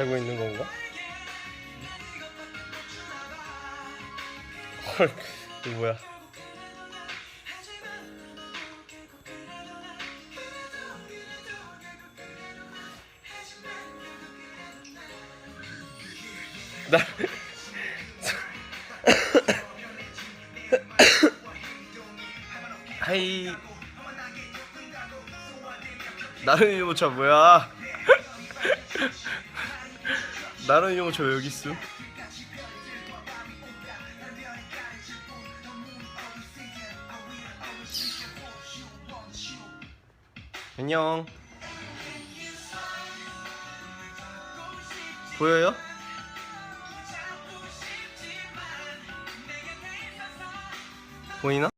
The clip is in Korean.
자고 있는 건가? 헐 이거 뭐야? 나 하이. 나는 유모차 뭐야 나는 유모차 왜 여기 있어 안녕 보여요? 보이나?